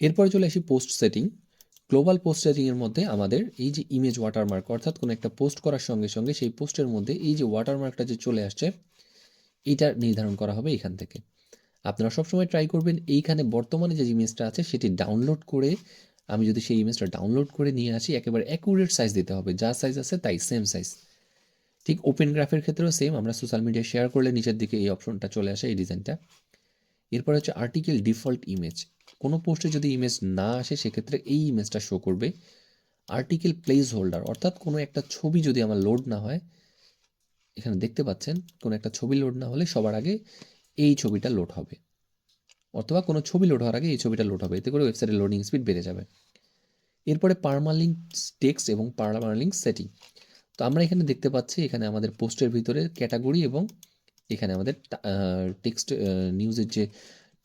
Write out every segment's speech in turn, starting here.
এরপরে চলে আসি পোস্ট সেটিং গ্লোবাল পোস্ট সেটিংয়ের মধ্যে আমাদের এই যে ইমেজ ওয়াটারমার্ক অর্থাৎ কোনো একটা পোস্ট করার সঙ্গে সঙ্গে সেই পোস্টের মধ্যে এই যে ওয়াটারমার্কটা যে চলে আসছে, এটা নির্ধারণ করা হবে এখান থেকে। আপনারা সবসময় ট্রাই করবেন এইখানে বর্তমানে যে ইমেজটা আছে সেটি ডাউনলোড করে, আমি যদি সেই ইমেজটা ডাউনলোড করে নিয়ে আসি, একেবারে অ্যাকুরেট সাইজ দিতে হবে। যা সাইজ আছে তাই সেম সাইজ ঠিক ওপেন গ্রাফের ক্ষেত্রেও সেম আমরা সোশ্যাল মিডিয়ায় শেয়ার করলে নিচের দিকে এই অপশনটা চলে আসে, এই ডিজাইনটা এরপর হচ্ছে আর্টিকেল ডিফল্ট ইমেজ কোনো পোস্টে যদি ইমেজ না আসে, সেক্ষেত্রে এই ইমেজটা শো করবে। আর্টিকেল প্লেস হোল্ডার অর্থাৎ কোনো একটা ছবি যদি আমার লোড না হয়, এখানে দেখতে পাচ্ছেন, কোনো একটা ছবি লোড না হলে সবার আগে এই ছবিটা লোড হবে। অথবা কোনো ছবি লোড হওয়ার আগে এই ছবিটা লোড হবে, এতে করে ওয়েবসাইটের লোডিং স্পিড বেড়ে যাবে। এরপরে পারমালিঙ্ক টেক্স এবং পারমালিঙ্ক সেটিং তো আমরা এখানে দেখতে পাচ্ছি, এখানে আমাদের পোস্টের ভিতরে ক্যাটাগরি এবং এখানে আমাদের টেক্সট নিউজের যে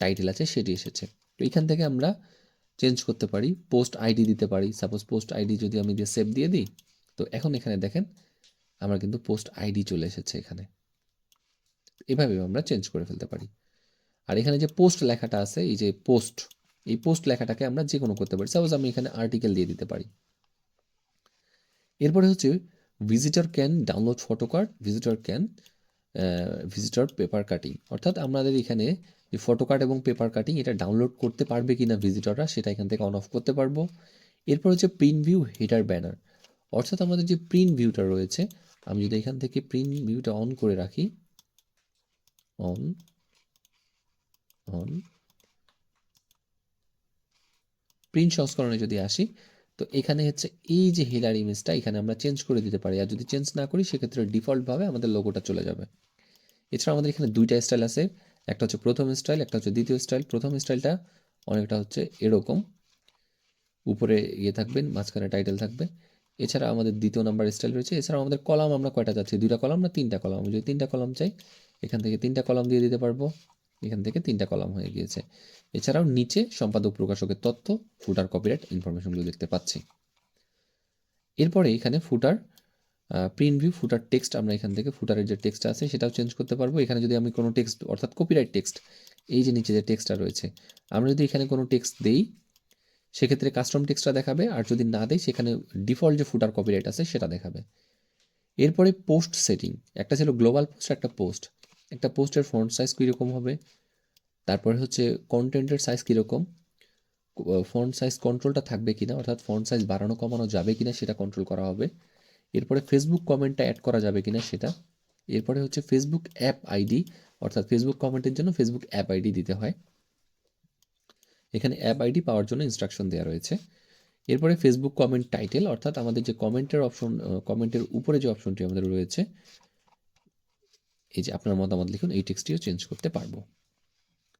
টাইটেল আছে, সেটি এসেছে। তো এখান থেকে আমরা চেঞ্জ করতে পারি পোস্ট আইডি দিতে পারি। সাপোজ পোস্ট আইডি যদি আমি দিয়ে সেভ দিয়ে দিই, তো এখন এখানে দেখেন আমার কিন্তু পোস্ট আইডি চলে এসেছে এখানে। এভাবে আমরা চেঞ্জ করে ফেলতে পারি। আর এখানে যে পোস্ট লেখাটা আছে, এই যে পোস্ট এই পোস্ট লেখাটাকে আমরা যে কোনো করতে পারি। সাপোজ আমি এখানে আর্টিকেল দিয়ে দিতে পারি। এরপরে হচ্ছে visitor can download photo card visitor can visitor paper cutting অর্থাৎ আমাদের এখানে যে ফটো কার্ড এবং পেপার কাটিং এটা ডাউনলোড করতে পারবে কিনা ভিজিটররা সেটা এখান থেকে অন অফ করতে পারব। এরপর হচ্ছে প্রিন্ট ভিউ হেডার ব্যানার অর্থাৎ আমাদের যে প্রিন্ট ভিউটা রয়েছে, আমি যদি এখান থেকে প্রিন্ট ভিউটা অন করে রাখি অন অন প্রিন্ট সংস্করণে যদি আসি, তো এখানে হচ্ছে এই যে হেলার ইমেজটা এখানে আমরা চেঞ্জ করে দিতে পারি। আর যদি চেঞ্জ না করি, সেক্ষেত্রে ডিফল্টভাবে আমাদের লোগোটা চলে যাবে। এছাড়া আমাদের এখানে দুইটা স্টাইল আছে। একটা হচ্ছে প্রথম স্টাইল একটা হচ্ছে দ্বিতীয় স্টাইল প্রথম স্টাইলটা অনেকটা হচ্ছে এরকম। উপরে ইয়ে থাকবেন মাঝখানে টাইটেল থাকবে। এছাড়া আমাদের দ্বিতীয় নাম্বার স্টাইল রয়েছে। এছাড়াও আমাদের কলাম আমরা কয়টা যাচ্ছি দুইটা কলাম না তিনটা কলাম যদি তিনটা কলাম চাই, এখান থেকে তিনটা কলাম দিয়ে দিতে পারব। এখান থেকে তিনটা কলাম হয়ে গিয়েছে। এছাড়াও নিচে সম্পাদক প্রকাশকের তথ্য ফুটার কপিরাইট ইনফরমেশনগুলো দেখতে পাচ্ছি। এরপরে এখানে footer print view footer text আমরা এখান থেকে ফুটারের যে টেক্সট আছে সেটাও চেঞ্জ করতে পারব। এখানে যদি আমি কোনো টেক্সট অর্থাৎ কপিরাইট টেক্সট এই যে নিচে যে টেক্সটটা রয়েছে, আমরা যদি এখানে কোনো টেক্সট দেই, সেক্ষেত্রে কাস্টম টেক্সটটা দেখাবে, আর যদি না দেয় সেখানে ডিফল্ট যে ফুটার কপিরাইট আছে সেটা দেখাবে। এরপরে পোস্ট সেটিং একটা ছিল গ্লোবাল পোস্ট একটা পোস্ট একটা পোস্টের ফন্ট সাইজ কীরকম হবে? তারপরে হচ্ছে কন্টেন্টের সাইজ কীরকম? ফন্ট সাইজ কন্ট্রোলটা থাকবে কিনা? অর্থাৎ ফন্ট সাইজ বাড়ানো কমানো যাবে কিনা সেটা কন্ট্রোল করা হবে। এরপরে ফেসবুক কমেন্টটা অ্যাড করা যাবে কিনা সেটা। এরপরে হচ্ছে ফেসবুক অ্যাপ আইডি অর্থাৎ ফেসবুক কমেন্টের জন্য ফেসবুক অ্যাপ আইডি দিতে হয়। এখানে অ্যাপ আইডি পাওয়ার জন্য ইনস্ট্রাকশন দেওয়া রয়েছে। এরপরে ফেসবুক কমেন্ট টাইটেল অর্থাৎ আমাদের যে কমেন্টের অপশন কমেন্টের উপরে যে অপশনটি আমাদের রয়েছে, এই যে আপনার মতামত লিখুন, এই টেক্সটিও চেঞ্জ করতে পারব।